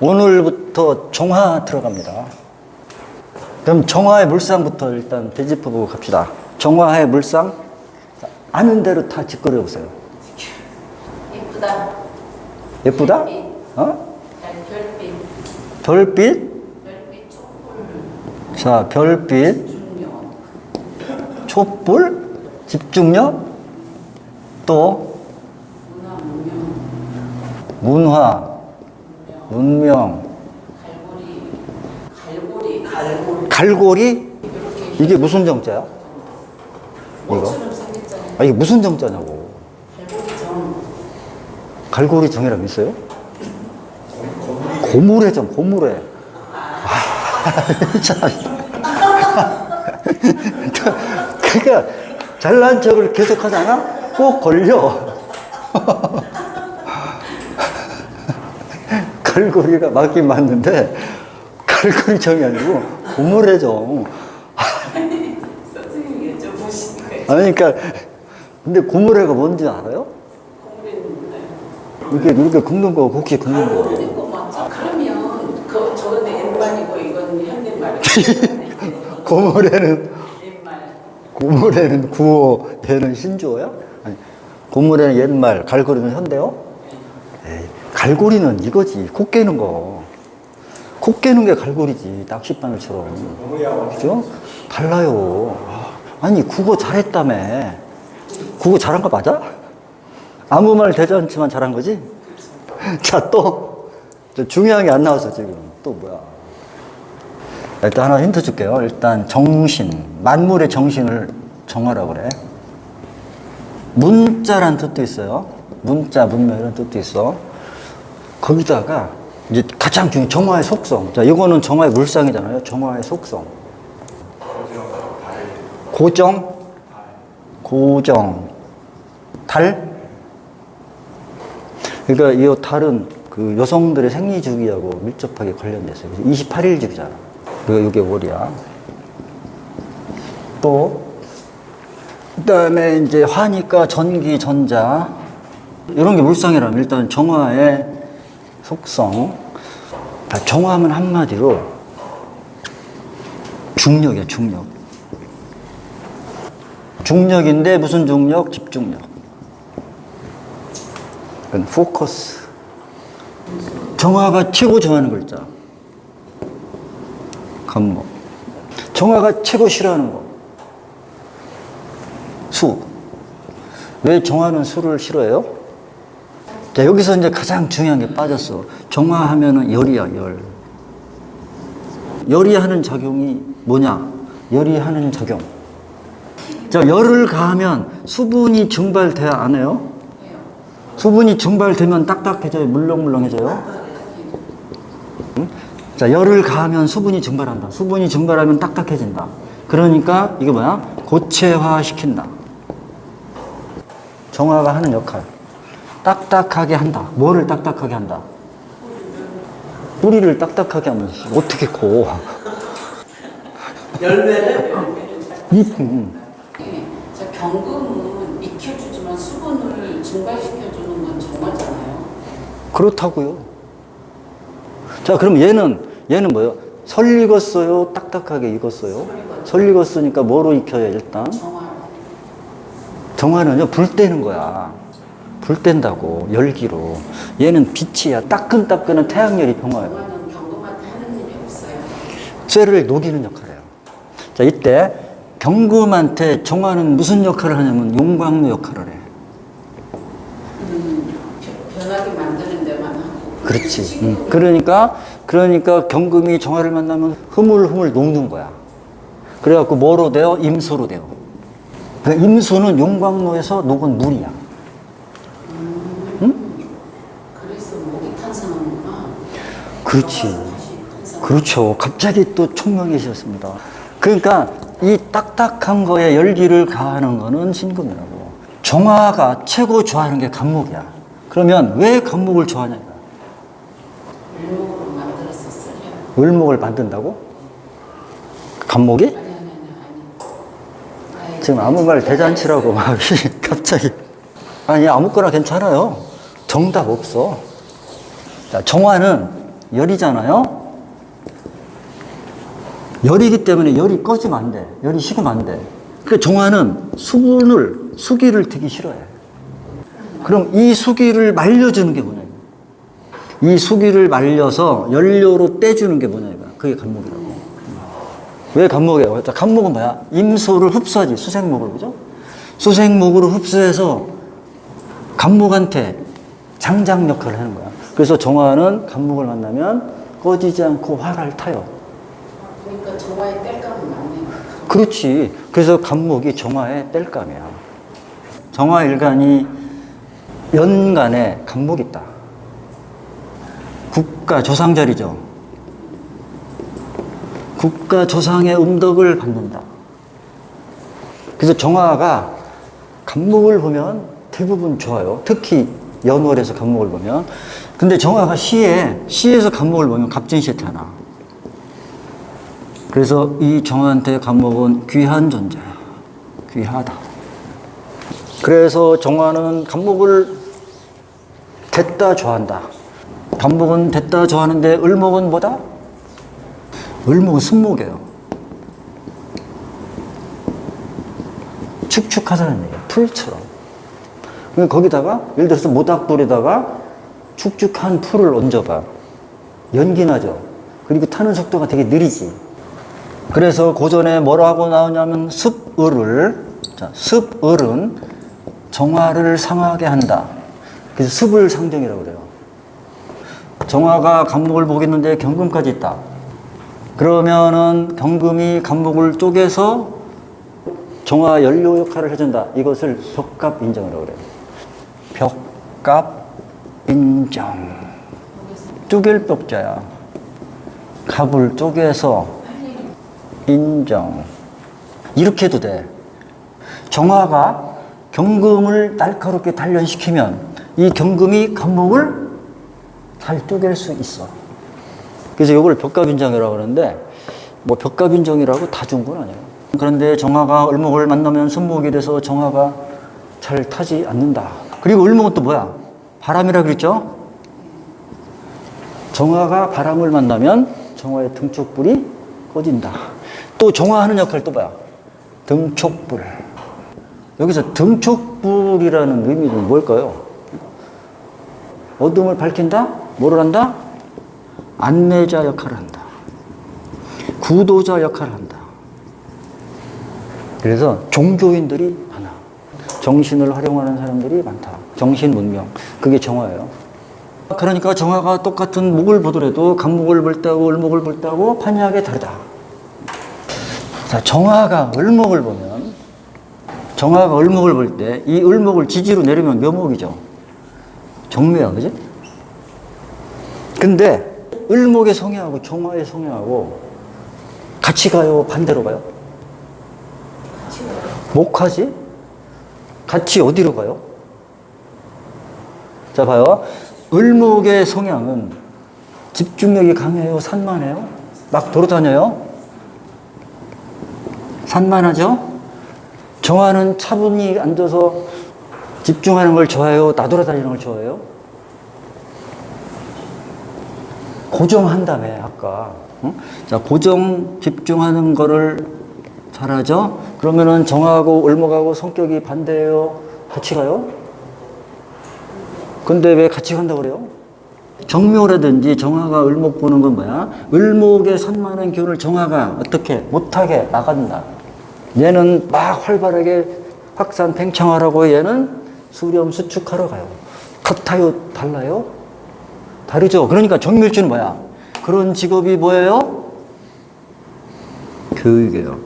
오늘부터 정화 들어갑니다. 그럼 정화의 물상부터 일단 되짚어보고 갑시다. 정화의 물상 아는 대로 다 짓거려 보세요. 예쁘다. 예쁘다? 별빛. 어? 잘 별빛. 별빛? 별빛. 자, 별빛. 촛불, 집중력, 또 문화 문명. 갈고리. 갈고리. 갈고리. 이게 무슨 정자야? 이거? 아, 이게 무슨 정자냐고. 갈고리 정이라고 있어요? 고무래 정, 고무래. 아, 참. 그러니까 잘난 척을 계속 하잖아? 꼭 걸려. 갈고리가 맞긴 맞는데, 갈고리 정이 아니고 고무래 정. 선생님이 여쭤보시는 거예요. 아니, 그러니까, 근데 고무래가 뭔지 알아요? 이렇게, 이렇게 굽는 거, 국기 굽는 거. 모르는 거 맞죠? 그러면 그 저건 옛말이고 이건 현대말이고. 옛말. 고무래는 구어, 배는 신조어야? 아니, 고무래는 옛말, 갈고리는 현대어? 에이, 갈고리는 이거지. 코 깨는 거. 코 깨는 게 갈고리지. 낚싯바늘처럼. 그죠? 달라요. 아니, 국어 잘했다며. 국어 잘한 거 맞아? 아무 말 되지 않지만 잘한 거지? 자, 또. 저 중요한 게 안 나왔어, 지금. 또 뭐야. 일단 하나 힌트 줄게요. 일단 정신, 만물의 정신을 정하라 그래. 문자란 뜻도 있어요. 문자, 문명 이런 뜻도 있어. 거기다가 이제 가장 중요한 정화의 속성. 자, 이거는 정화의 물상이잖아요. 정화의 속성. 고정, 고정, 달. 그러니까 이 달은 그 여성들의 생리 주기하고 밀접하게. 그래서 28일 주기잖아. 이게 월이야. 또 그 다음에 이제 화니까 전기, 전자 이런 게 물상이라면 일단 정화의 속성. 아, 정화하면 한마디로 중력이야, 중력. 중력인데 무슨 중력? 집중력. 포커스. 정화가 최고 좋아하는 글자. 간목. 정화가 최고 싫어하는 거. 수. 왜 정화는 수를 싫어해요? 자, 여기서 이제 가장 중요한 게 빠졌어. 정화하면은 열이야, 열. 열이 하는 작용이 뭐냐? 열이 하는 작용. 자, 열을 가하면 수분이 증발돼야 안 해요? 수분이 증발되면 딱딱해져요? 물렁물렁해져요? 응? 자, 열을 가하면 수분이 증발한다. 수분이 증발하면 딱딱해진다. 그러니까 이게 뭐야? 고체화 시킨다. 정화가 하는 역할. 딱딱하게 한다. 뭐를 딱딱하게 한다? 뿌리를 딱딱하게 하면 어떻게 커? 열매를? 이, 음. 네. 저 경금은 익혀주지만 수분을 증발시켜주는 건 정화잖아요. 그렇다고요. 자, 그럼 얘는 얘는 뭐예요? 설 익었어요? 딱딱하게 익었어요? 설 익었으니까 뭐로 익혀야 일단? 정화. 정화는요, 불 떼는 거야. 불 뗀다고, 열기로. 얘는 빛이야. 따끈따끈한 태양열이 평화예요. 쇠를 녹이는 역할을 해요. 자, 이때 경금한테 정화는 무슨 역할을 하냐면 용광로 역할을 해. 음, 변- 변하게 만드는 데만 하고. 그렇지. 음, 그러니까, 그러니까 경금이 정화를 만나면 흐물흐물 녹는 거야. 그래갖고 뭐로 돼요? 임수로 돼요. 그 임수는 용광로에서 녹은 물이야. 그래서 목이 탄산하는구나. 그렇지. 탄산. 그렇죠. 갑자기 또 총명해지셨습니다. 그러니까 이 딱딱한 거에 열기를 가하는 거는 신금이라고. 정화가 최고 좋아하는 게 간목이야. 그러면 왜 간목을 좋아하냐? 이거야. 일목으로 만들었었어요. 을목을 만든다고? 아니. 지금 아무 말 대잔치라고 막 갑자기 아니 아무거나 괜찮아요. 정답 없어. 자, 정화는 열이잖아요. 열이기 때문에 열이 꺼지면 안 돼. 열이 식으면 안 돼. 그 정화는 수분을 수기를 되기 싫어해. 그럼 이 수기를 말려주는 게 뭐냐? 이 수기를 말려서 연료로 떼주는 게 뭐냐? 이거야. 그게 간목이라고. 왜 간목이에요? 자, 간목은 뭐야? 임소를 흡수하지. 수생목을 그죠? 수생목으로 흡수해서 간목한테 장작 역할을 하는 거야. 그래서 정화는 간목을 만나면 꺼지지 않고 화를 타요. 그러니까 정화의 뗄감은 맞네요. 그렇지. 그래서 간목이 정화의 뗄감이야. 정화 일간이 연간에 간목이 있다. 국가 조상절이죠. 국가 조상의 음덕을 받는다. 그래서 정화가 간목을 보면 대부분 좋아요. 특히 연월에서 간목을 보면. 근데 정화가 시에, 시에서 간목을 보면 갑진시에 태어나. 그래서 이 정화한테 간목은 귀한 존재야. 귀하다. 그래서 정화는 간목을 됐다 좋아한다. 간목은 됐다 좋아하는데 을목은 뭐다? 을목은 승목이에요. 축축하다는 얘기야. 풀처럼. 거기다가 예를 들어서 모닥불에다가 축축한 풀을 얹어봐. 연기 나죠. 그리고 타는 속도가 되게 느리지. 그래서 고전에 뭐라고 나오냐면 습을을 자, 습을은 정화를 상하게 한다. 그래서 습을 상정이라고 그래요. 정화가 감목을 보겠는데 경금까지 있다. 그러면은 경금이 감목을 쪼개서 정화 연료 역할을 해준다. 이것을 벽갑 인정이라고 그래요. 벽갑 인정. 쪼갤 벽자야. 갑을 쪼개서 인정. 이렇게 해도 돼. 정화가 경금을 날카롭게 단련시키면 이 경금이 감목을 잘 쪼갤 수 있어. 그래서 이걸 벽갑인정이라고 하는데 뭐 벽갑인정이라고 다준건 아니에요. 그런데 정화가 을목을 만나면 손목이 돼서 정화가 잘 타지 않는다. 그리고 을목은 또 뭐야? 바람이라 그랬죠? 정화가 바람을 만나면 정화의 등촉불이 꺼진다. 또 정화하는 역할 또 뭐야? 등촉불. 여기서 등촉불이라는 의미는 뭘까요? 어둠을 밝힌다? 뭐를 한다? 안내자 역할을 한다. 구도자 역할을 한다. 그래서 종교인들이 많아. 정신을 활용하는 사람들이 많다. 정신 문명. 그게 정화예요. 그러니까 정화가 똑같은 목을 보더라도 간목을 볼 때하고 을목을 볼 때하고 판이하게 다르다. 자, 정화가 을목을 보면 정화가 을목을 볼 때 이 을목을 지지로 내리면 묘목이죠. 정묘야, 그지? 근데 을목의 성향하고 정화의 성향하고 같이 가요, 반대로 가요? 목하지? 같이 어디로 가요? 자, 봐요. 을목의 성향은 집중력이 강해요, 산만해요? 막 돌아다녀요? 산만하죠? 정화는 차분히 앉아서 집중하는 걸 좋아해요? 나돌아다니는 걸 좋아해요? 고정한다며, 아까. 응? 자, 고정 집중하는 거를 잘하죠? 그러면은 정하고 을목하고 성격이 반대예요? 같이 가요? 근데 왜 같이 간다고 그래요? 정묘라든지 정화가 을목 보는 건 뭐야? 을목의 산만한 기운을 정화가 어떻게 못하게 막아준다. 얘는 막 활발하게 확산 팽창하라고 얘는 수렴 수축하러 가요. 같아요? 달라요? 다르죠? 그러니까 정묘일주는 뭐야? 그런 직업이 뭐예요? 교육이에요.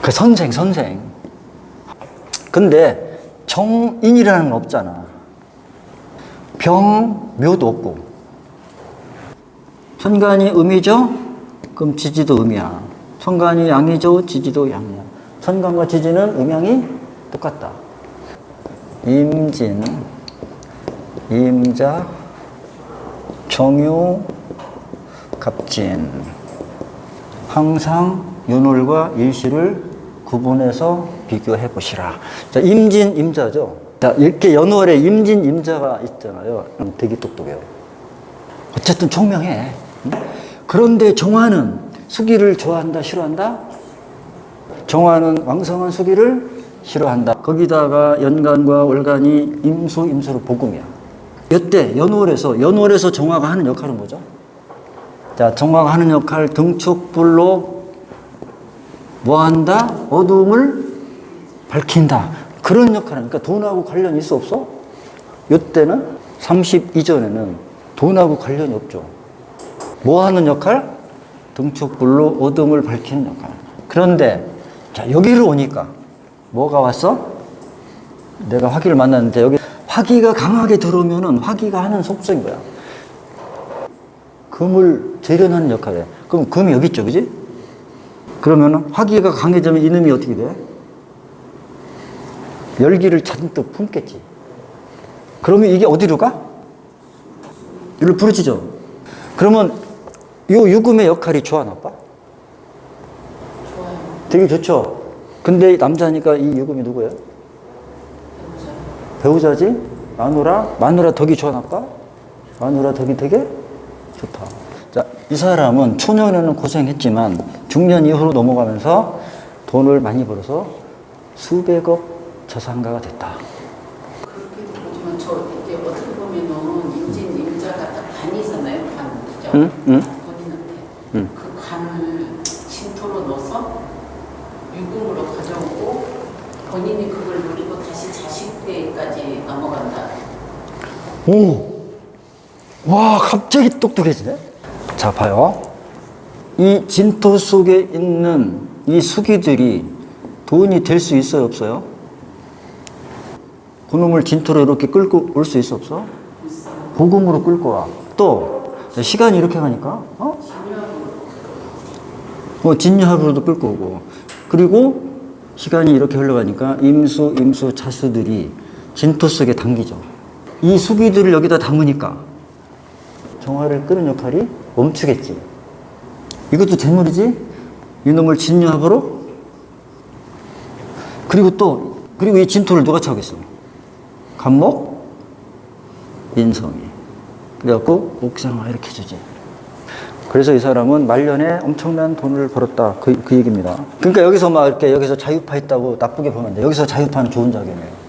그 선생, 선생. 근데 정인이라는 건 없잖아. 병, 묘도 없고. 천간이 음이죠? 그럼 지지도 음이야. 천간이 양이죠? 지지도 양이야. 천간과 지지는 음양이 똑같다. 임진, 임자, 정유, 갑진. 항상 윤월과 일시를 구분해서 비교해 보시라. 자, 임진, 임자죠. 자, 이렇게 연월에 임진, 임자가 있잖아요. 음, 되게 똑똑해요. 어쨌든 총명해. 그런데 정화는 수기를 좋아한다, 싫어한다? 정화는 왕성한 수기를 싫어한다. 거기다가 연간과 월간이 임수, 임수로 복음이야. 이때 연월에서, 연월에서 정화가 하는 역할은 뭐죠? 자, 정화가 하는 역할 등축불로 뭐 한다? 어둠을 밝힌다. 그런 역할은 그러니까 돈하고 관련이 있어 없어? 이때는 30 이전에는 돈하고 관련이 없죠. 뭐 하는 역할? 등축불로 어둠을 밝히는 역할. 그런데 자 여기를 오니까 뭐가 왔어? 내가 화기를 만났는데 여기 화기가 강하게 들어오면은 화기가 하는 속성인 거야. 금을 재련하는 역할이야. 그럼 금이 여기 있죠, 그지? 그러면 화기가 강해지면 이놈이 어떻게 돼? 열기를 잔뜩 품겠지. 그러면 이게 어디로 가? 이리로 부러지죠. 그러면 요 유금의 역할이 좋아 나빠? 되게 좋죠. 근데 남자니까 이 유금이 누구예요? 배우자지? 마누라? 마누라 덕이 좋아 나빠? 마누라 덕이 되게 좋다. 자, 이 사람은 초년에는 고생했지만 중년 이후로 넘어가면서 돈을 많이 벌어서 수백억 자산가가 됐다. 그렇게도 보지만 저 이게 어떻게 보면은 임진 임자가 딱 반이잖아요. 반. 그죠? 응? 응? 본인한테 응. 그 관을 진토로 넣어서 유금으로 가져오고 본인이 그걸 누리고 다시 자식 때까지 넘어간다. 오! 와, 갑자기 똑똑해지네? 자, 봐요. 이 진토 속에 있는 이 수기들이 돈이 될 수 있어요, 없어요? 그놈을 진토로 이렇게 끌고 올 수 있어, 없어? 복음으로 끌고 와. 또, 시간이 이렇게 가니까, 어? 뭐, 진유합으로도 끌고 오고. 그리고 시간이 이렇게 흘러가니까 임수, 임수, 자수들이 진토 속에 담기죠. 이 수기들을 여기다 담으니까 정화를 끄는 역할이 멈추겠지. 이것도 재물이지? 이놈을 진유합으로? 그리고 또, 그리고 이 진토를 누가 차겠어? 간목, 인성이. 그래갖고 옥상화 이렇게 주지. 그래서 이 사람은 말년에 엄청난 돈을 벌었다. 그, 그 얘기입니다. 그러니까 여기서 막 이렇게 여기서 자유파 있다고 나쁘게 보면 안 돼. 여기서 자유파는 좋은 자격이에요.